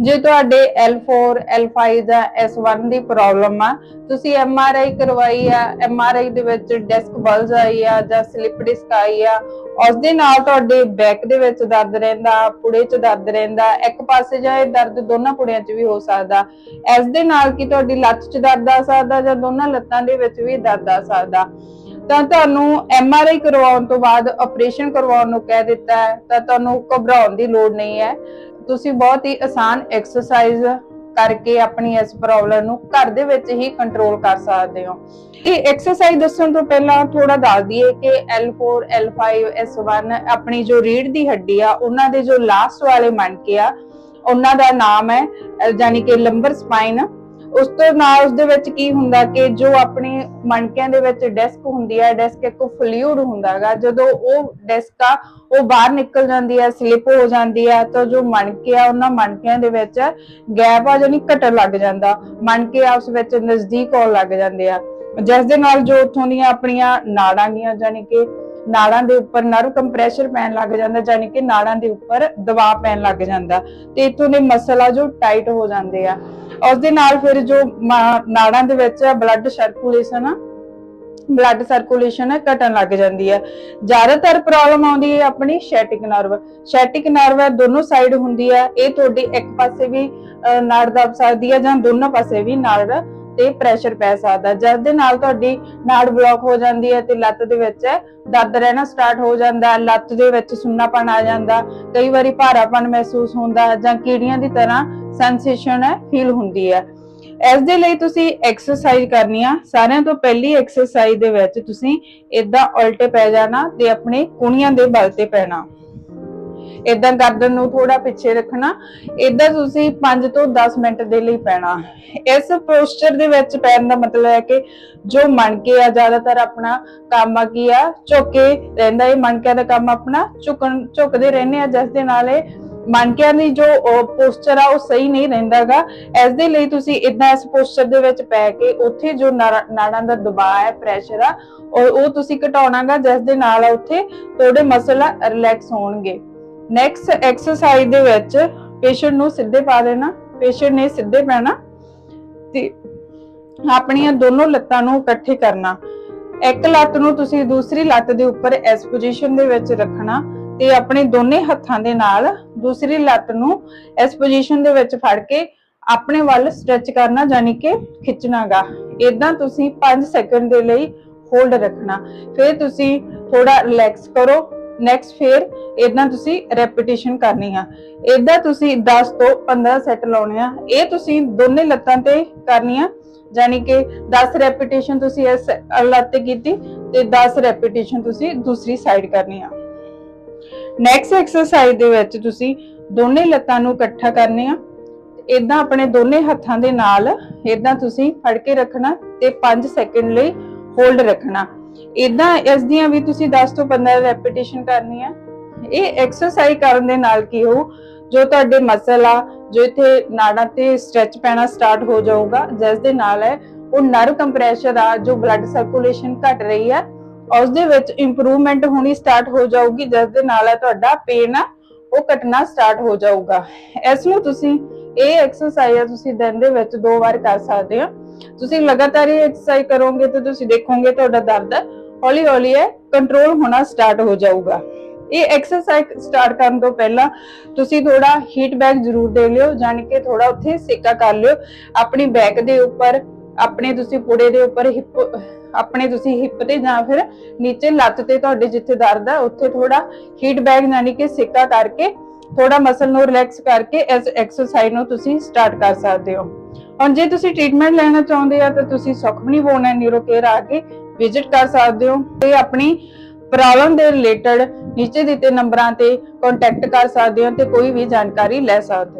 ਜੇ ਤੁਹਾਡੇ L4 L5 ਜਾਂ S1 ਦੀ ਪ੍ਰੋਬਲਮ ਆ, ਤੁਸੀਂ MRI ਕਰਵਾਈ ਆ MRI ਦੇ ਵਿੱਚ ਡਿਸਕ ਬਲਜ ਆਈ ਆ ਜਾਂ ਸਲਿਪ ਡਿਸਕ ਆਈ ਆ ਉਸ ਦੇ ਨਾਲ ਤੁਹਾਡੇ ਬੈਕ ਦੇ ਵਿੱਚ ਦਰਦ ਰਹਿੰਦਾ, ਪੁੜੇ 'ਚ ਦਰਦ ਰਹਿੰਦਾ, ਇੱਕ ਪਾਸੇ ਜਾਂ ਇਹ ਦਰਦ ਦੋਨਾਂ ਪੁੜਿਆਂ 'ਚ ਵੀ ਹੋ ਸਕਦਾ। ਇਸ ਦੇ ਨਾਲ ਕੀ ਤੁਹਾਡੀ ਲੱਤ 'ਚ ਦਰਦ ਆ ਸਕਦਾ ਜਾਂ ਦੋਨਾਂ ਲੱਤਾਂ ਦੇ ਵਿੱਚ ਵੀ ਦਰਦ ਆ ਸਕਦਾ? ਤਾਂ ਤੁਹਾਨੂੰ ਐਮਆਰਆਈ ਕਰਵਾਉਣ ਤੋਂ ਬਾਅਦ ਆਪਰੇਸ਼ਨ ਕਰਵਾਉਣ ਨੂੰ ਕਹਿ ਦਿੱਤਾ ਹੈ, ਤਾਂ ਤੁਹਾਨੂੰ ਘਬਰਾਉਣ ਦੀ ਲੋੜ ਨਹੀਂ ਹੈ। ਤੁਸੀਂ ਬਹੁਤ ਹੀ ਆਸਾਨ ਐਕਸਰਸਾਈਜ਼ ਕਰਕੇ ਆਪਣੀ ਇਸ ਪ੍ਰੋਬਲਮ ਨੂੰ ਘਰ ਦੇ ਵਿੱਚ ਹੀ ਕੰਟਰੋਲ ਕਰ ਸਕਦੇ ਹੋ। ਇਹ ਐਕਸਰਸਾਈਜ਼ ਦੱਸਣ ਤੋਂ ਪਹਿਲਾਂ ਥੋੜਾ ਦੱਸ ਦਈਏ ਕਿ L4 L5 S1 ਆਪਣੀ ਜੋ ਰੀੜ ਦੀ ਹੱਡੀ ਆ, ਉਹਨਾਂ ਦੇ ਜੋ ਲਾਸਟ ਵਾਲੇ ਮਣਕੇ ਆ, ਉਹਨਾਂ ਦਾ ਨਾਮ ਹੈ, ਅਹ ਯਾਨੀ ਕਿ ਲੰਬਰ ਸਪਾਈਨ ਉਸ ਤੋਂ ਨਾਲ ਉਸ ਦੇ ਵਿੱਚ ਕੀ ਹੁੰਦਾ ਕਿ ਜੋ ਆਪਣੇ ਮਣਕਿਆਂ ਦੇ ਵਿੱਚ ਡਿਸਕ ਹੁੰਦੀ ਹੈ, ਡਿਸਕ ਇੱਕ ਫਲੂਇਡ ਹੁੰਦਾਗਾ ਜਦੋਂ ਉਹ ਡਿਸਕ ਆ, ਉਹ ਬਾਹਰ ਨਿਕਲ ਜਾਂਦੀ ਹੈ, ਸਲਿਪ ਹੋ ਜਾਂਦੀ ਹੈ, ਤਾਂ ਜੋ ਮਣਕੇ ਆ, ਉਹਨਾਂ ਮਣਕਿਆਂ ਦੇ ਵਿੱਚ ਗੈਪ ਆ ਜਾਨੀ ਘਟਣ ਲੱਗ ਜਾਂਦਾ, ਮਣਕੇ ਆਪਸ ਵਿੱਚ ਨਜ਼ਦੀਕ ਆਉਣ ਲੱਗ ਜਾਂਦੇ ਆ। ਜਿਸ ਦੇ ਨਾਲ ਜੋ ਉਥੋਂ ਦੀਆਂ ਆਪਣੀਆਂ ਨਾੜਾਂ ਦੀਆਂ ਯਾਨੀ ਕਿ ਨਾੜਾਂ ਦੇ ਉੱਪਰ ਨਰਵ ਕੰਪਰੈਸ਼ਰ ਪੈਣ ਲੱਗ ਜਾਂਦਾ ਯਾਨੀ ਕਿ ਨਾੜਾਂ ਦੇ ਉੱਪਰ ਦਬਾਅ ਪੈਣ ਲੱਗ ਜਾਂਦਾ, ਤੇ ਇਥੋਂ ਦੇ ਮਸਲ ਆ ਜੋ ਟਾਈਟ ਹੋ ਜਾਂਦੇ ਆ। ਉਸ ਦੇ ਨਾਲ ਫਿਰ ਜੋ ਨਾੜਾਂ ਦੇ ਵਿੱਚ ਬਲੱਡ ਸਰਕੂਲੇਸ਼ਨ ਆ ਬਲੱਡ ਸਰਕੂਲੇਸ਼ਨ ਘਟਣ ਲੱਗ ਜਾਂਦੀ ਹੈ ਜ਼ਿਆਦਾਤਰ ਪ੍ਰੋਬਲਮ ਆਉਂਦੀ ਹੈ ਆਪਣੀ ਸ਼ੈਟਿਕ ਨਰਵ ਸ਼ੈਟਿਕ ਨਰਵ ਦੋਨੋਂ ਸਾਈਡ ਹੁੰਦੀ ਹੈ ਇਹ ਤੁਹਾਡੀ ਇੱਕ ਪਾਸੇ ਵੀ ਨਾੜ ਦਬ ਸਕਦੀ ਹੈ ਜਾਂ ਦੋਨੋਂ ਪਾਸੇ ਵੀ ਨਾੜ ਤੇ ਪ੍ਰੈਸ਼ਰ ਪੈ ਸਕਦਾ ਜਿਸ ਦੇ ਨਾਲ ਤੁਹਾਡੀ ਨਾੜ ਬਲੌਕ ਹੋ ਜਾਂਦੀ ਹੈ ਤੇ ਲੱਤ ਦੇ ਵਿੱਚ ਦਰਦ ਰਹਿਣਾ ਸਟਾਰਟ ਹੋ ਜਾਂਦਾ ਲੱਤ ਦੇ ਵਿੱਚ ਸੁੰਨਾਪਣ ਆ ਜਾਂਦਾ ਕਈ ਵਾਰੀ ਭਾਰਾਪਣ ਮਹਿਸੂਸ ਹੁੰਦਾ ਜਾਂ ਕੀੜੀਆਂ ਦੀ ਤਰ੍ਹਾਂ ਸੈਂਸੇਸ਼ਨ ਹੈ ਫੀਲ ਹੁੰਦੀ ਹੈ। ਇਸ ਦੇ ਲਈ ਤੁਸੀਂ ਐਕਸਰਸਾਈਜ਼ ਕਰਨੀ ਆ। ਸਾਰਿਆਂ ਤੋਂ ਪਹਿਲੀ ਐਕਸਰਸਾਈਜ਼ ਦੇ ਵਿੱਚ ਤੁਸੀਂ ਇਦਾਂ ਉਲਟੇ ਪੈ ਜਾਣਾ ਤੇ ਆਪਣੇ ਕੁਣੀਆਂ ਦੇ ਬਲ ਤੇ ਪੈਣਾ। ਇਦਾਂ ਗਰਦਨ ਨੂੰ ਥੋੜਾ ਪਿੱਛੇ ਰੱਖਣਾ। ਇਦਾਂ ਤੁਸੀਂ 5 ਤੋਂ 10 ਮਿੰਟ ਦੇ ਲਈ ਪੈਣਾ। ਇਸ ਪੋਸਚਰ ਦੇ ਵਿੱਚ ਪੈਣ ਦਾ ਮਤਲਬ ਹੈ ਕਿ ਜੋ ਮਣਕੇ ਆ, ਜ਼ਿਆਦਾਤਰ ਆਪਣਾ ਕੰਮ ਆ ਕੀ ਆ, ਝੁਕੇ ਰਹਿੰਦਾ। ਇਹ ਮਣਕਿਆਂ ਦਾ ਕੰਮ ਆਪਣਾ ਝੁਕਣ, ਝੁਕਦੇ ਰਹਿੰਦੇ ਆ, ਜਿਸ ਦੇ ਨਾਲ ਇਹ ਮਣਕਿਆਂ ਦੀ ਜੋ ਪੋਸਚਰ ਆ, ਉਹ ਸਹੀ ਨਹੀਂ ਰਹਿੰਦਾਗਾ। ਇਸ ਦੇ ਲਈ ਤੁਸੀਂ ਇਦਾਂ ਇਸ ਪੋਸਚਰ ਦੇ ਵਿੱਚ ਪੈ ਕੇ ਉੱਥੇ ਜੋ ਨਾੜਾਂ ਦਾ ਦਬਾਅ ਹੈ ਪ੍ਰੈਸ਼ਰ ਆ, ਉਹ ਤੁਸੀਂ ਘਟਾਉਣਾਗਾ, ਜਿਸ ਦੇ ਨਾਲ ਉੱਥੇ ਤੁਹਾਡੇ ਮਸਲ ਰਿਲੈਕਸ ਹੋਣਗੇ। ਨੈਕਸਟ ਐਕਸਰਸਾਈਜ਼ ਦੇ ਵਿੱਚ ਪੇਸ਼ੈਂਟ ਨੂੰ ਸਿੱਧੇ ਪਾ ਦੇਣਾ ਪੇਸ਼ੈਂਟ ਨੇ ਸਿੱਧੇ ਪੈਣਾ ਤੇ ਆਪਣੀਆਂ ਦੋਨੋਂ ਲੱਤਾਂ ਨੂੰ ਇਕੱਠੇ ਕਰਨਾ। ਇੱਕ ਲੱਤ ਨੂੰ ਤੁਸੀਂ ਦੂਸਰੀ ਲੱਤ ਦੇ ਉੱਪਰ ਇਸ ਪੋਜੀਸ਼ਨ ਦੇ ਵਿੱਚ ਰੱਖਣਾ ਤੇ ਆਪਣੇ ਦੋਨੇ ਹੱਥਾਂ ਦੇ ਨਾਲ ਦੂਸਰੀ ਲੱਤ ਨੂੰ ਇਸ ਪੋਜੀਸ਼ਨ ਦੇ ਵਿੱਚ ਫੜ ਕੇ ਆਪਣੇ ਵੱਲ ਸਟ੍ਰੈਚ ਕਰਨਾ ਯਾਨੀ ਕਿ ਖਿੱਚਣਾਗਾ। ਇਦਾਂ ਤੁਸੀਂ 5 ਸੈਕਿੰਡ ਦੇ ਲਈ ਹੋਲਡ ਰੱਖਣਾ। ਫਿਰ ਤੁਸੀਂ ਥੋੜਾ ਰਿਲੈਕਸ ਕਰੋ। ਨੈਕਸਟ ਫਿਰ ਇਦਾਂ ਤੁਸੀਂ ਰੈਪੀਟੀਸ਼ਨ ਕਰਨੀ ਆ। ਇਦਾਂ ਤੁਸੀਂ 10 ਤੋਂ 15 ਸੈਟ ਲਾਉਣੇ ਆ। ਇਹ ਤੁਸੀਂ ਦੋਨੇ ਲੱਤਾਂ ਤੇ ਕਰਨੀਆਂ ਯਾਨੀ ਕਿ 10 ਰੈਪੀਟੀਸ਼ਨ ਤੁਸੀਂ ਇਸ ਲੱਤ ਤੇ ਕੀਤੀ ਤੇ 10 ਰੈਪੀਟੀਸ਼ਨ ਤੁਸੀਂ ਦੂਸਰੀ ਸਾਈਡ ਕਰਨੀ ਆ। ਨੈਕਸਟ ਐਕਸਰਸਾਈਜ਼ ਦੇ ਵਿੱਚ ਤੁਸੀਂ ਦੋਨੇ ਲੱਤਾਂ ਨੂੰ ਇਕੱਠਾ ਕਰਨੇ ਆ। ਇਦਾਂ ਆਪਣੇ ਦੋਨੇ ਹੱਥਾਂ ਦੇ ਨਾਲ ਇਦਾਂ ਤੁਸੀਂ ਫੜ ਕੇ ਰੱਖਣਾ ਤੇ 5 ਸੈਕਿੰਡ ਲਈ ਹੋਲਡ ਰੱਖਣਾ। ਇਦਾਂ ਇਸ ਦੀਆਂ ਵੀ ਤੁਸੀਂ 10 ਤੋਂ 15 ਰੈਪੀਟੀਸ਼ਨ ਕਰਨੀ ਆ। ਇਹ ਐਕਸਰਸਾਈਜ਼ ਕਰਨ ਦੇ ਨਾਲ ਕੀ ਹੋ ਜੋ ਤੁਹਾਡੇ ਮਸਲ ਆ, ਜੋ ਇੱਥੇ ਨਾੜਾਂ ਤੇ ਸਟ੍ਰੈਚ ਪੈਣਾ ਸਟਾਰਟ ਹੋ ਜਾਊਗਾ, ਜਿਸ ਦੇ ਨਾਲ ਹੈ, ਉਹ ਨਰਵ ਕੰਪਰੈਸ਼ਰ ਆ, ਜੋ ਬਲੱਡ ਸਰਕੂਲੇਸ਼ਨ ਘਟ ਰਹੀ ਹੈ ਉਸ ਦੇ ਵਿੱਚ ਇੰਪਰੂਵਮੈਂਟ ਹੋਣੀ ਸਟਾਰਟ ਹੋ ਜਾਊਗੀ ਜਿਸ ਦੇ ਨਾਲ ਹੈ ਤੁਹਾਡਾ ਪੇਨ ਉਹ ਘਟਣਾ ਸਟਾਰਟ ਹੋ ਜਾਊਗਾ। ਇਸ ਨੂੰ ਤੁਸੀਂ ਇਹ ਐਕਸਰਸਾਈਜ਼ ਤੁਸੀਂ ਦਿਨ ਦੇ ਵਿੱਚ ਦੋ ਵਾਰ ਕਰ ਸਕਦੇ ਹੋ। ਤੁਸੀਂ ਲਗਾਤਾਰ ਇਹ ਐਕਸਰਸਾਈਜ਼ ਕਰੋਗੇ ਤਾਂ ਤੁਸੀਂ ਦੇਖੋਗੇ ਤੁਹਾਡਾ ਦਰਦ ਹੌਲੀ ਹੌਲੀ ਹੈ ਕੰਟਰੋਲ ਹੋਣਾ ਸਟਾਰਟ ਹੋ ਜਾਊਗਾ। ਇਹ ਐਕਸਰਸਾਈਜ਼ ਸਟਾਰਟ ਕਰਨ ਤੋਂ ਪਹਿਲਾਂ ਤੁਸੀਂ ਥੋੜਾ ਹੀਟ ਬੈਗ ਜ਼ਰੂਰ ਦੇ ਲਿਓ ਜਾਨ ਕਿ ਥੋੜਾ ਉੱਥੇ ਸੇਕਾ ਕਰ ਲਿਓ, ਆਪਣੀ ਬੈਕ ਦੇ ਉੱਪਰ, ਆਪਣੇ ਤੁਸੀਂ ਪੁੜੇ ਦੇ ਉੱਪਰ ਹਿਪ ਆਪਣੇ ਤੁਸੀਂ ਹਿੱਪ ਤੇ ਜਾਂ ਫਿਰ ਨੀਚੇ ਲੱਤ ਤੇ ਤੁਹਾਡੇ ਜਿੱਥੇ ਦਰਦ ਹੈ ਉੱਥੇ ਥੋੜਾ ਹੀਟ ਬੈਗ ਯਾਨੀ ਕਿ ਸੇਕਾ ਕਰਕੇ ਥੋੜਾ ਮਸਲ ਨੂੰ ਰਿਲੈਕਸ ਕਰਕੇ ਇਸ ਐਕਸਰਸਾਈਜ਼ ਨੂੰ ਤੁਸੀਂ ਸਟਾਰਟ ਕਰ ਸਕਦੇ ਹੋ। ਹੁਣ ਜੇ ਤੁਸੀਂ ਟ੍ਰੀਟਮੈਂਟ ਲੈਣਾ ਚਾਹੁੰਦੇ ਆ, ਤਾਂ ਤੁਸੀਂ Sukhmani bone and neuro care ਆ ਕੇ ਵਿਜ਼ਿਟ ਕਰ ਸਕਦੇ ਹੋ ਤੇ ਆਪਣੀ ਪ੍ਰੋਬਲਮ ਦੇ ਰਿਲੇਟਡ ਨੀਚੇ ਦਿੱਤੇ ਨੰਬਰਾਂ ਤੇ ਕੰਟੈਕਟ ਕਰ ਸਕਦੇ ਹੋ ਤੇ ਕੋਈ ਵੀ ਜਾਣਕਾਰੀ ਲੈ ਸਕਦੇ ਹੋ।